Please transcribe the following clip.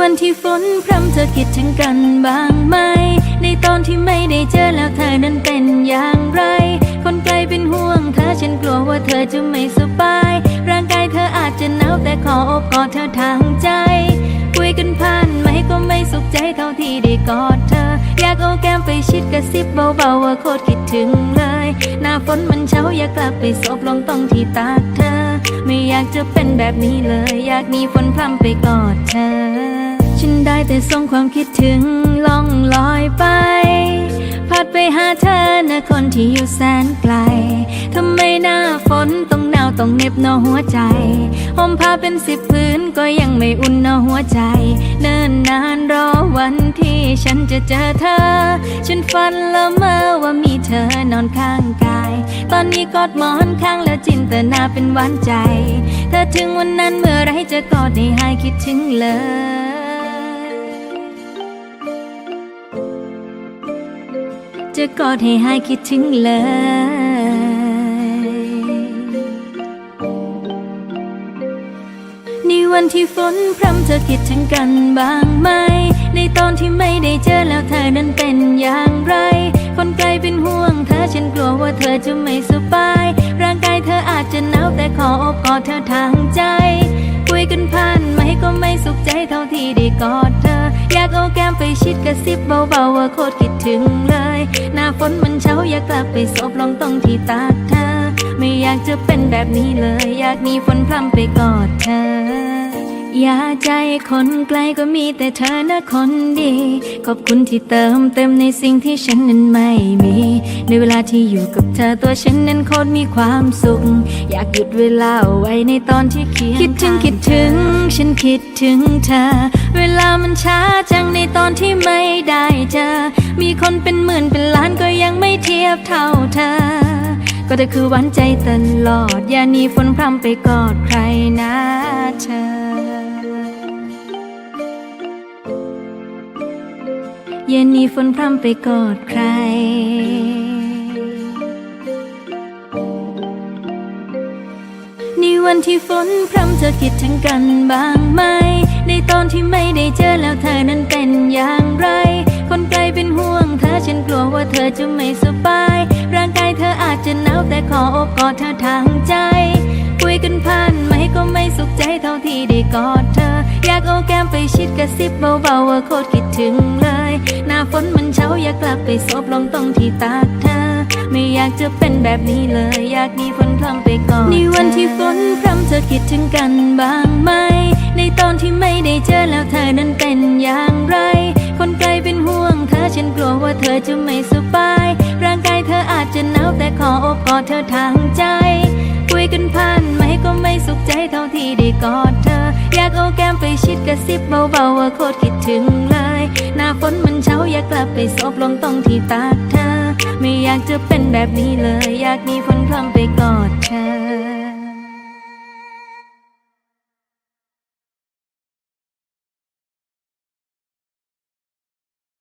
วันที่ฝนพรำเธอคิดถึงกันบ้างไหม ในตอนที่ไม่ได้เจอแล้วเธอนั้นเป็นอย่างไร คนไกลเป็นห่วงเธอฉันกลัวว่าเธอจะไม่สบาย ร่างกายเธออาจจะหนาวแต่ขออบกอดเธอทางใจ คุยกันผ่านไหมก็ไม่สุขใจเท่าที่ได้กอดเธอ อยากเอาแก้มไปชิดกระซิบเบาๆว่าโคตรคิดถึงเลย หน้าฝนมันเช้าอยากกลับไปซบลงตรงที่ตากเธอ ไม่อยากจะเป็นแบบนี้เลย อยากหนีฝนพรำไปกอด ความคิดถึงล่องลอยไป พัดไปหาเธอนะคนที่อยู่แสนไกล ทำไมหน้าฝนต้องหนาวต้องเหน็บหนอหัวใจห่มผ้าเป็นสิบพื้นก็ยังไม่อุ่นหนอหัวใจ เนิ่นนานรอวันที่ฉันจะเจอเธอ ฉันฝันละเมอว่ามีเธอนอนข้างกาย ตอนนี้กอดหมอนข้างแล้วจินตนาเป็นหวานใจเธอถึงวันนั้นเมื่อไรจะกอดให้หายคิดถึงเลย จะกอดให้หายคิดถึงเลย ในวันที่ฝนพรำเธอคิดถึงกันบ้างไหม ในตอนที่ไม่ได้เจอแล้วเธอนั้นเป็นอย่างไร คนไกลเป็นห่วงเธอฉันกลัวว่าเธอจะไม่สบาย ร่างกายเธออาจจะหนาวแต่ขออบกอดเธอทางใจ สุขใจเท่าที่ได้กอดเธอ อยากเอาแก้มไปชิดกระซิบเบาๆว่าโคตรคิดถึงเลย หน้าฝนมันเช้าอยากกลับไปซบลงตรงที่ตาเธอ ไม่อยากจะเป็นแบบนี้เลย อยากมีฝนพรำไปกอดเธอ อย่าใจคนไกลก็มีแต่เธอนะคนดี ขอบคุณที่เติมเต็มในสิ่งที่ฉันนั้นไม่มี ในเวลาที่อยู่กับเธอตัวฉันนั้นโคตรมีความสุข อยากหยุดเวลาเอาไว้ในตอนที่เคียงคิดถึงคิดถึง ฉันคิดถึงเธอ เวลามันช้าจังในตอนที่ไม่ได้เจอ มีคนเป็นหมื่นเป็นล้านก็ยังไม่เทียบเท่าเธอ ก็เธอคือหวันใจตลอด อย่าหนีฝนพรำไปกอดใครนะเธอ เย็นนี้ฝนพรำไปกอดใคร ในวันที่ฝนพรำเธอคิดถึงกันบ้างไหม ในตอนที่ไม่ได้เจอแล้วเธอนั้นเป็นอย่างไร คนไกลเป็นห่วงเธอฉันกลัวว่าเธอจะไม่สบาย ร่างกายเธออาจจะหนาวแต่ขออบกอดเธอทาง เอาแก้มไปชิดกระซิบเบาๆว่าโคตรคิดถึงเลย หน้าฝนมันเช้าอยากกลับไปซบลงตรงที่ตากเธอ ไม่อยากจะเป็นแบบนี้เลย อยากหนีฝนพรำไปก่อนในวันที่ฝนพรำเธอคิดถึงกันบ้างไหม ในตอนที่ไม่ได้เจอแล้วเธอนั้นเป็นอย่างไร คนไกลเป็นห่วงเธอฉันกลัวว่าเธอจะไม่สบาย ร่างกายเธออาจจะหนาวแต่ขออบกอดเธอทางใจคุยกันผ่านไหมก็ไม่สุขใจเท่าที่ได้กอดเธอ อยากเอาแก้มไปชิด ระซิบเบาๆว่าโคตรคิดถึงเลย หน้าฝนมันเช้าอยากกลับไปซบลงตรงที่ตากเธอ ไม่อยากจะเป็นแบบนี้เลย อยากมีฝนพรำไปกอดเธอ